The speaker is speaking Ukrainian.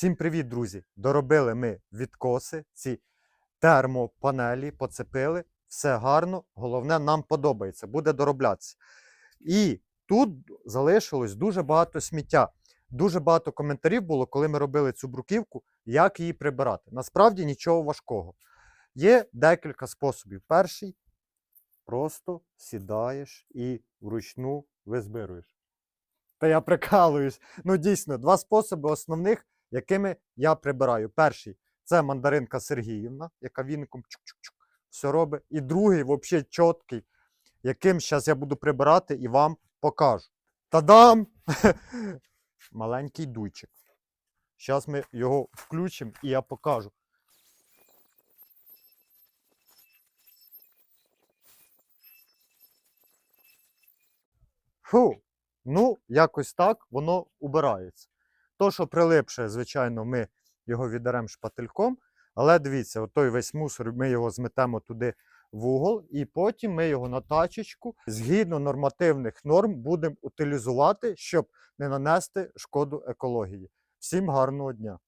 Всім привіт, друзі! Доробили ми відкоси, ці термопанелі, поцепили. Все гарно, головне, нам подобається, буде дороблятися. І тут залишилось дуже багато сміття. Дуже багато коментарів було, коли ми робили цю бруківку, як її прибирати. Насправді нічого важкого. Є декілька способів. Перший просто сідаєш і вручну визбируєш. Та я прикалуюсь. Ну, дійсно, два способи основних, якими я прибираю. Перший це мандаринка Сергіївна, яка віником все робить. І другий, взагалі, чіткий, яким зараз я буду прибирати і вам покажу. Та-дам! Маленький дуйчик. Зараз ми його включимо і я покажу. Фу, ну, якось так воно убирається. То, що прилипше, звичайно, ми його відеремо шпательком, але дивіться, той весь мусор, ми його зметемо туди в угол, і потім ми його на тачечку згідно нормативних норм будемо утилізувати, щоб не нанести шкоду екології. Всім гарного дня!